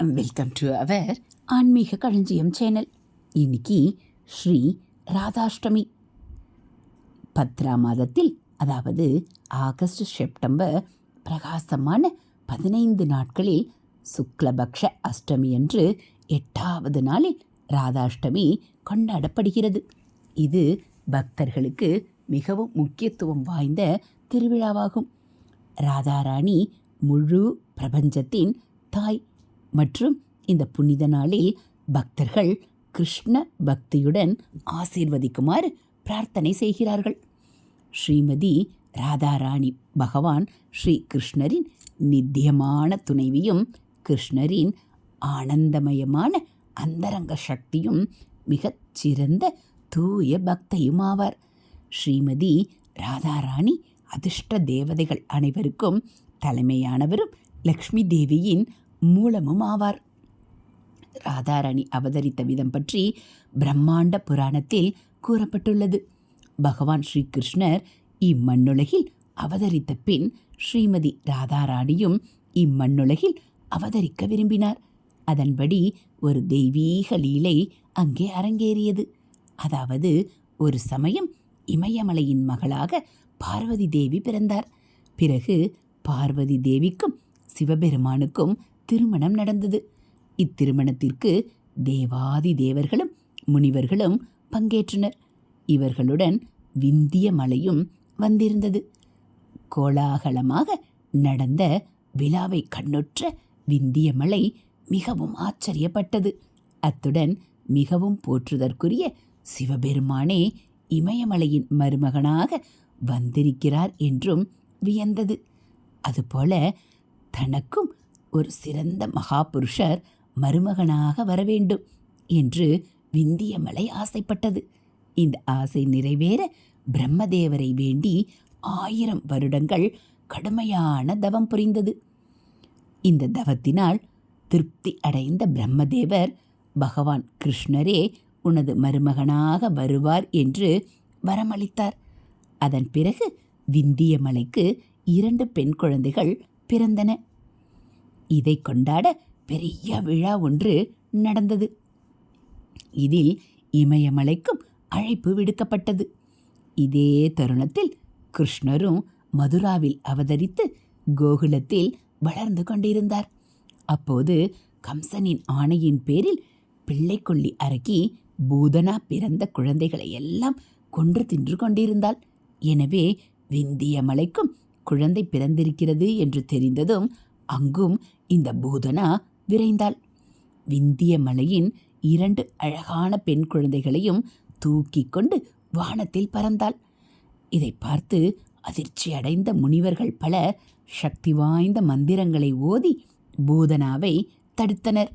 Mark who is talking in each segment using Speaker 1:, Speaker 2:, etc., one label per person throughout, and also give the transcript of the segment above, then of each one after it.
Speaker 1: Welcome to our ஆன்மீக களஞ்சியம் channel இன்னைக்கு ஸ்ரீ ராதாஷ்டமி பத்ரா மாதத்தில் அதாவது ஆகஸ்ட் செப்டம்பர் பிரகாசமான பதினைந்து நாட்களில் சுக்லபக்ஷ அஷ்டமி என்று எட்டாவது நாளில் ராதாஷ்டமி கொண்டாடப்படுகிறது இது பக்தர்களுக்கு மிகவும் முக்கியத்துவம் வாய்ந்த திருவிழாவாகும் ராதாராணி முழு பிரபஞ்சத்தின் தாய் மற்றும் இந்த புனித நாளில் பக்தர்கள் கிருஷ்ண பக்தியுடன் ஆசீர்வதிக்குமாறு பிரார்த்தனை செய்கிறார்கள். ஸ்ரீமதி ராதாராணி பகவான் ஸ்ரீ கிருஷ்ணரின் நித்தியமான துணைவியும் கிருஷ்ணரின் ஆனந்தமயமான அந்தரங்க சக்தியும் மிகச் சிறந்த தூய பக்தையுமாவார். ஸ்ரீமதி ராதாராணி அதிர்ஷ்ட தேவதைகள் அனைவருக்கும் தலைமையானவரும் லக்ஷ்மி தேவியின் மூலமும் ஆவார். ராதாராணி அவதரித்த விதம் பற்றி பிரம்மாண்ட புராணத்தில் கூறப்பட்டுள்ளது. பகவான் ஸ்ரீகிருஷ்ணர் இம்மண்ணுலகில் அவதரித்த பின் ஸ்ரீமதி ராதாராணியும் இம்மண்ணுலகில் அவதரிக்க விரும்பினார். அதன்படி ஒரு தெய்வீக லீலை அங்கே அரங்கேறியது. அதாவது ஒரு சமயம் இமயமலையின் மகளாக பார்வதி தேவி பிறந்தார். பிறகு பார்வதி தேவிக்கும் சிவபெருமானுக்கும் திருமணம் நடந்தது. இத்திருமணத்திற்கு தேவாதி தேவர்களும் முனிவர்களும் பங்கேற்றனர். இவர்களுடன் விந்திய மலையும் வந்திருந்தது. கோலாகலமாக நடந்த விழாவை கண்ணுற்ற விந்திய மலை மிகவும் ஆச்சரியப்பட்டது. அத்துடன் மிகவும் போற்றுதற்குரிய சிவபெருமானே இமயமலையின் மருமகனாக வந்திருக்கிறார் என்றும் வியந்தது. அதுபோல தனக்கும் ஒரு சிறந்த மகாபுருஷர் மருமகனாக வரவேண்டும் என்று விந்தியமலை ஆசைப்பட்டது. இந்த ஆசை நிறைவேற பிரம்மதேவரை வேண்டி ஆயிரம் வருடங்கள் கடுமையான தவம் புரிந்தது. இந்த தவத்தினால் திருப்தி அடைந்த பிரம்மதேவர் பகவான் கிருஷ்ணரே உனது மருமகனாக வருவார் என்று வரமளித்தார். அதன் பிறகு விந்திய மலைக்கு இரண்டு பெண் குழந்தைகள் பிறந்தன. இதை கொண்டாட பெரிய விழா ஒன்று நடந்தது. இதில் இமயமலைக்கும் அழைப்பு விடுக்கப்பட்டது. இதே தருணத்தில் கிருஷ்ணரும் மதுராவில் அவதரித்து கோகுலத்தில் வளர்ந்து கொண்டிருந்தார். அப்போது கம்சனின் ஆணையின் பேரில் பிள்ளைக்கொல்லி அரக்கி பூதனா பிறந்த குழந்தைகளை எல்லாம் கொன்று தின்று கொண்டிருந்தாள். எனவே விந்திய மலைக்கும் குழந்தை பிறந்திருக்கிறது என்று தெரிந்ததும் அங்கும் இந்த பூதனா விரைந்தாள். விந்திய மலையின் இரண்டு அழகான பெண் குழந்தைகளையும் தூக்கி கொண்டு வானத்தில் பறந்தாள். இதை பார்த்து அதிர்ச்சி அடைந்த முனிவர்கள் பலர் சக்தி வாய்ந்த மந்திரங்களை ஓதி பூதனாவை தடுத்தனர்.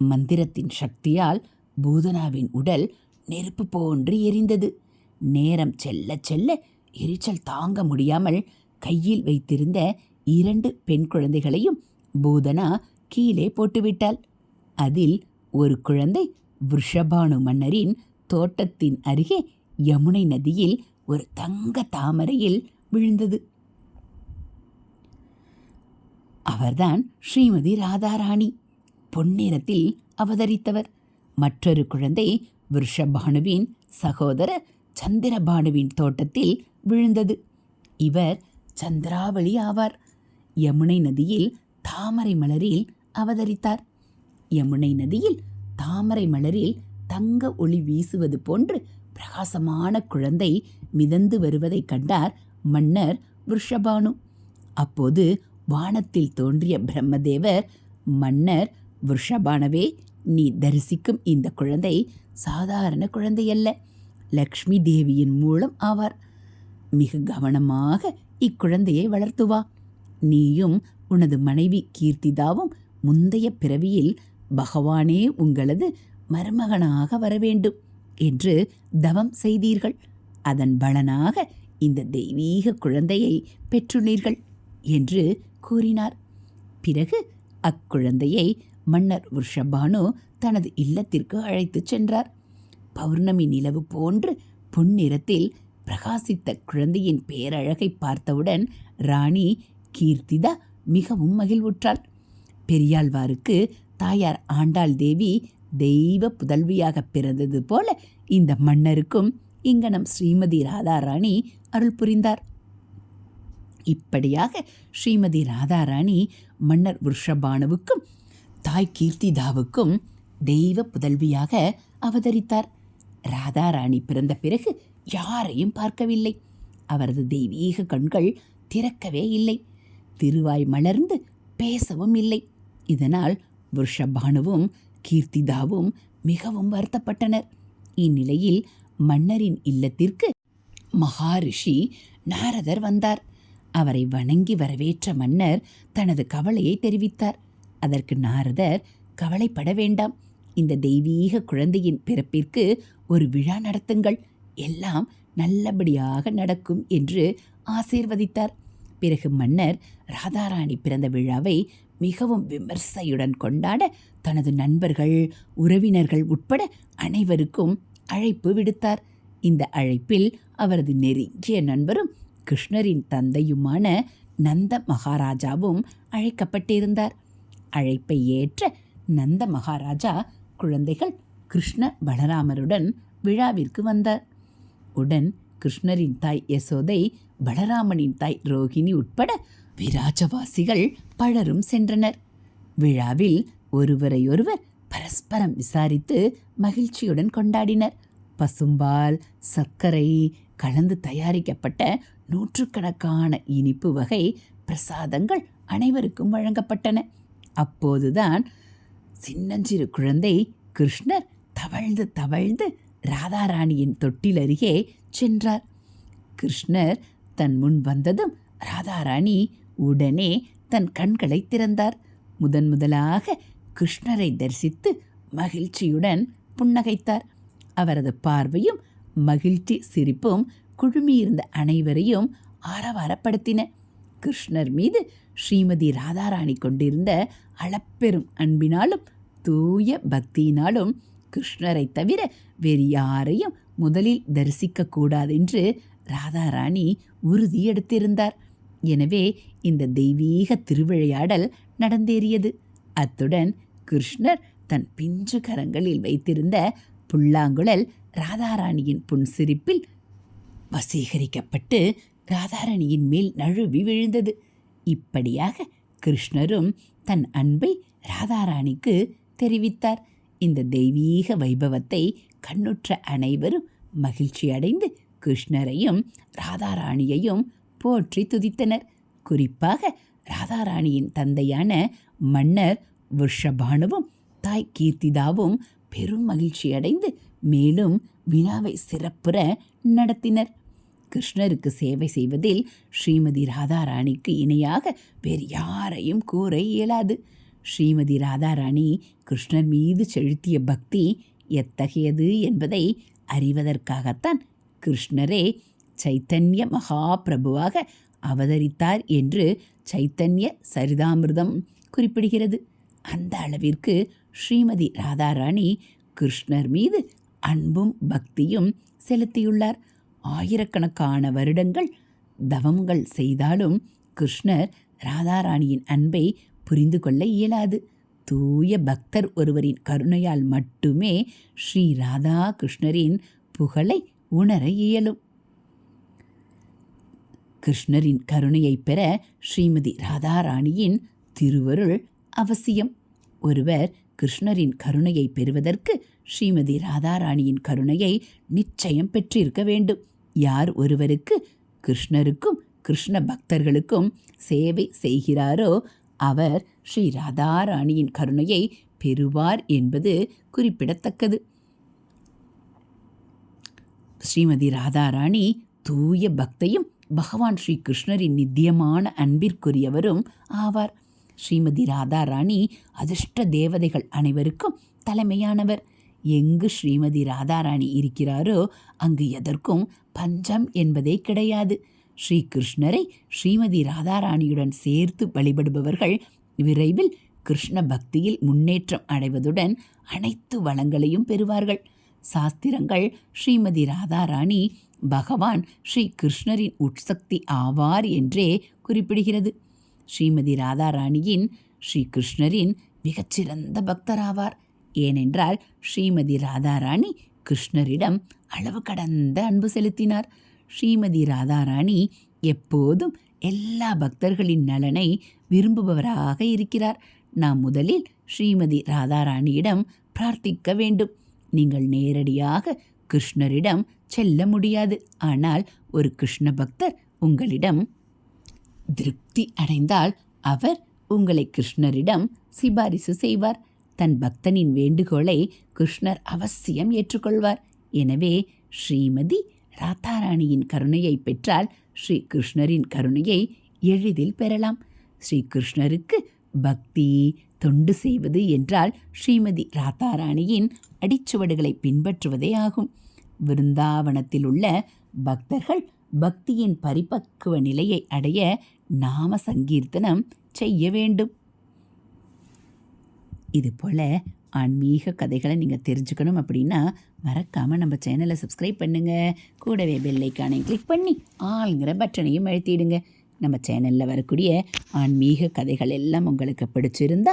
Speaker 1: மந்திரத்தின் சக்தியால் பூதனாவின் உடல் நெருப்பு போன்று எரிந்தது. நேரம் செல்ல செல்ல எரிச்சல் தாங்க முடியாமல் கையில் வைத்திருந்த இரண்டு பெண் குழந்தைகளையும் பூதனா கீழே போட்டுவிட்டாள். அதில் ஒரு குழந்தை விஷபானு மன்னரின் தோட்டத்தின் அருகே யமுனை நதியில் ஒரு தங்க தாமரையில் விழுந்தது. அவர்தான் ஸ்ரீமதி ராதாராணி. பொன்னிறத்தில் அவதரித்தவர். மற்றொரு குழந்தை விஷபானுவின் சகோதர சந்திரபானுவின் தோட்டத்தில் விழுந்தது. இவர் சந்திராவளி ஆவார். யமுனை நதியில் தாமரை மலரில் அவதரித்தார். யமுனை நதியில் தாமரை மலரில் தங்க ஒளி வீசுவது போன்று பிரகாசமான குழந்தை மிதந்து வருவதைக் கண்டார் மன்னர் விஷபானு அப்போது வானத்தில் தோன்றிய பிரம்மதேவர் மன்னர் விஷபானவே நீ தரிசிக்கும் இந்த குழந்தை சாதாரண குழந்தையல்ல. லக்ஷ்மி தேவியின் மூலம் ஆவார். மிக கவனமாக இக்குழந்தையை வளர்த்துவா நீயும் உனது மனைவி கீர்த்திதாவும் முந்தைய பிறவியில் பகவானே உங்களது மருமகனாக வர வேண்டும் என்று தவம் செய்தீர்கள். அதன் பலனாக இந்த தெய்வீக குழந்தையை பெற்றுள்ளீர்கள் என்று கூறினார். பிறகு அக்குழந்தையை மன்னர் விஷபானு தனது இல்லத்திற்கு அழைத்துச் சென்றார். பௌர்ணமி நிலவு போன்று பொன்னிறத்தில் பிரகாசித்த குழந்தையின் பேரழகை பார்த்தவுடன் ராணி கீர்த்திதா மிகவும் மகிழ்வுற்றாள். பெரியாழ்வாருக்கு தாயார் ஆண்டாள் தேவி தெய்வ புதல்வியாக பிறந்தது போல இந்த மன்னருக்கும் இங்கனம் ஸ்ரீமதி ராதாராணி அருள் புரிந்தார். இப்படியாக ஸ்ரீமதி ராதாராணி மன்னர் விருஷபானுவுக்கும் தாய் கீர்த்திதாவுக்கும் தெய்வ புதல்வியாக அவதரித்தார். ராதாராணி பிறந்த பிறகு யாரையும் பார்க்கவில்லை. அவரது தெய்வீக கண்கள் திறக்கவே இல்லை. திருவாய் மலர்ந்து பேசவும் இல்லை. இதனால் விருஷபானுவும் கீர்த்திதாவும் மிகவும் வருத்தப்பட்டனர். இந்நிலையில் மன்னரின் இல்லத்திற்கு மகாரிஷி நாரதர் வந்தார். அவரை வணங்கி வரவேற்ற மன்னர் தனது கவலையை தெரிவித்தார். அதற்கு நாரதர் கவலைப்பட வேண்டாம். இந்த தெய்வீக குழந்தையின் பிறப்பிற்கு ஒரு விழா நடத்துங்கள். எல்லாம் நல்லபடியாக நடக்கும் என்று ஆசீர்வதித்தார். பிறகு மன்னர் ராதாராணி பிறந்த விழாவை மிகவும் விமர்சையுடன் கொண்டாட தனது நண்பர்கள் உறவினர்கள் உட்பட அனைவருக்கும் அழைப்பு விடுத்தார். இந்த அழைப்பில் அவரது நெருங்கிய நண்பரும் கிருஷ்ணரின் தந்தையுமான நந்த மகாராஜாவும் அழைக்கப்பட்டிருந்தார். அழைப்பை ஏற்ற நந்த மகாராஜா குழந்தைகள் கிருஷ்ண பலராமருடன் விழாவிற்கு வந்தார். உடன் கிருஷ்ணரின் தாய் யசோதை பலராமனின் தாய் ரோகிணி உட்பட விராஜவாசிகள் பலரும் சென்றனர். விழாவில் ஒருவரையொருவர் பரஸ்பரம் விசாரித்து மகிழ்ச்சியுடன் கொண்டாடினர். பசும்பால் சர்க்கரை கலந்து தயாரிக்கப்பட்ட நூற்றுக்கணக்கான இனிப்பு வகை பிரசாதங்கள் அனைவருக்கும் வழங்கப்பட்டன. அப்போதுதான் சின்னஞ்சிறு குழந்தை கிருஷ்ணர் தவழ்ந்து தவழ்ந்து ராதாராணியின் தொட்டில் அருகே சென்றார். கிருஷ்ணர் தன் முன் வந்ததும் ராதாராணி உடனே தன் கண்களை திறந்தார். முதன் முதலாக கிருஷ்ணரை தரிசித்து மகிழ்ச்சியுடன் புன்னகைத்தார். அவரது பார்வையும் மகிழ்ச்சி சிரிப்பும் குழுமியிருந்த அனைவரையும் ஆரவாரப்படுத்தின. கிருஷ்ணர் மீது ஸ்ரீமதி ராதாராணி கொண்டிருந்த அளப்பெரும் அன்பினாலும் தூய பக்தியினாலும் கிருஷ்ணரை தவிர வேறு யாரையும் முதலில் தரிசிக்க கூடாதென்று ராதாராணி உறுதி எடுத்திருந்தார் எனவே இந்த தெய்வீக திருவிளையாடல் நடந்தேறியது. அத்துடன் கிருஷ்ணர் தன் பிஞ்சு கரங்களில் வைத்திருந்த புல்லாங்குழல் ராதாராணியின் புன்சிரிப்பில் வசீகரிக்கப்பட்டு ராதாராணியின் மேல் நழுவி விழுந்தது. இப்படியாக கிருஷ்ணரும் தன் அன்பை ராதாராணிக்கு தெரிவித்தார். இந்த தெய்வீக வைபவத்தை கண்ணுற்ற அனைவரும் மகிழ்ச்சி அடைந்து கிருஷ்ணரையும் ராதாராணியையும் போற்றி துதித்தனர். குறிப்பாக ராதாராணியின் தந்தையான மன்னர் விஷபானுவும் தாய் கீர்த்திதாவும் பெரும் மகிழ்ச்சி அடைந்து மேலும் வினாவை சிறப்புற நடத்தினர். கிருஷ்ணருக்கு சேவை செய்வதில் ஸ்ரீமதி ராதாராணிக்கு இணையாக வேறு யாரையும் கூற இயலாது. ஸ்ரீமதி ராதாராணி கிருஷ்ணர் மீது செலுத்திய பக்தி எத்தகையது என்பதை அறிவதற்காகத்தான் கிருஷ்ணரே சைத்தன்ய மகாபிரபுவாக அவதரித்தார் என்று சைத்தன்ய சரிதாமிர்தம் குறிப்பிடுகிறது. அந்த அளவிற்கு ஸ்ரீமதி ராதாராணி கிருஷ்ணர் மீது அன்பும் பக்தியும் செலுத்தியுள்ளார். ஆயிரக்கணக்கான வருடங்கள் தவங்கள் செய்தாலும் கிருஷ்ணர் ராதாராணியின் அன்பை புரிந்து கொள்ள இயலாது. தூய பக்தர் ஒருவரின் கருணையால் மட்டுமே ஸ்ரீ ராதா கிருஷ்ணரின் புகழை உணர இயலும். கிருஷ்ணரின் கருணையை பெற ஸ்ரீமதி ராதாராணியின் திருவருள் அவசியம். ஒருவர் கிருஷ்ணரின் கருணையை பெறுவதற்கு ஸ்ரீமதி ராதாராணியின் கருணையை நிச்சயம் பெற்றிருக்க வேண்டும். யார் ஒருவருக்கு கிருஷ்ணருக்கும் கிருஷ்ண பக்தர்களுக்கும் சேவை செய்கிறாரோ அவர் ஸ்ரீ ராதாராணியின் கருணையை பெறுவார் என்பது குறிப்பிடத்தக்கது. ஸ்ரீமதி ராதாராணி தூய பக்தையும் பகவான் ஸ்ரீ கிருஷ்ணரின் நித்தியமான அன்பிற்குரியவரும் ஆவார். ஸ்ரீமதி ராதாராணி அதிர்ஷ்ட தேவதைகள் அனைவருக்கும் தலைமையானவர். எங்கு ஸ்ரீமதி ராதாராணி இருக்கிறாரோ அங்கு எதற்கும் பஞ்சம் என்பதே கிடையாது. ஸ்ரீ கிருஷ்ணரை ஸ்ரீமதி ராதாராணியுடன் சேர்த்து வழிபடுபவர்கள் விரைவில் கிருஷ்ண பக்தியில் முன்னேற்றம் அடைவதுடன் அனைத்து வளங்களையும் பெறுவார்கள். சாஸ்திரங்கள் ஸ்ரீமதி ராதாராணி பகவான் ஸ்ரீ கிருஷ்ணரின் உட்சக்தி ஆவார் என்றே குறிப்பிடுகிறது. ஸ்ரீமதி ராதாராணியின் ஸ்ரீ கிருஷ்ணரின் மிகச்சிறந்த பக்தராவார். ஏனென்றால் ஸ்ரீமதி ராதாராணி கிருஷ்ணரிடம் அளவு கடந்த அன்பு செலுத்தினார். ஸ்ரீமதி ராதாராணி எப்போதும் எல்லா பக்தர்களின் நலனை விரும்புபவராக இருக்கிறார். நாம் முதலில் ஸ்ரீமதி ராதாராணியிடம் பிரார்த்திக்க வேண்டும். நீங்கள் நேரடியாக கிருஷ்ணரிடம் செல்ல முடியாது. ஆனால் ஒரு கிருஷ்ண பக்தர் உங்களிடம் திருப்தி அடைந்தால் அவர் உங்களை கிருஷ்ணரிடம் சிபாரிசு செய்வார். தன் பக்தனின் வேண்டுகோளை கிருஷ்ணர் அவசியம் ஏற்றுக்கொள்வார். எனவே ஸ்ரீமதி ராதாராணியின் கருணையை பெற்றால் ஸ்ரீ கிருஷ்ணரின் கருணையை எளிதில் பெறலாம். ஸ்ரீ கிருஷ்ணருக்கு பக்தி தொண்டு செய்வது என்றால் ஸ்ரீமதி ராதாராணியின் அடிச்சுவடுகளை பின்பற்றுவதே ஆகும். விருந்தாவனத்தில் உள்ள பக்தர்கள் பக்தியின் பரிபக்குவ நிலையை அடைய நாம சங்கீர்த்தனம் செய்ய வேண்டும். இது போல் ஆன்மீக கதைகளை நீங்கள் தெரிஞ்சுக்கணும் அப்படின்னா மறக்காமல் நம்ம சேனலை சப்ஸ்கிரைப் பண்ணுங்கள் கூடவே பெல்லைக்கானையும் கிளிக் பண்ணி ஆளுங்கிற பட்டனையும் அழுத்திடுங்க. நம்ம சேனலில் வரக்கூடிய ஆன்மீக கதைகள் எல்லாம் உங்களுக்கு பிடிச்சிருந்தா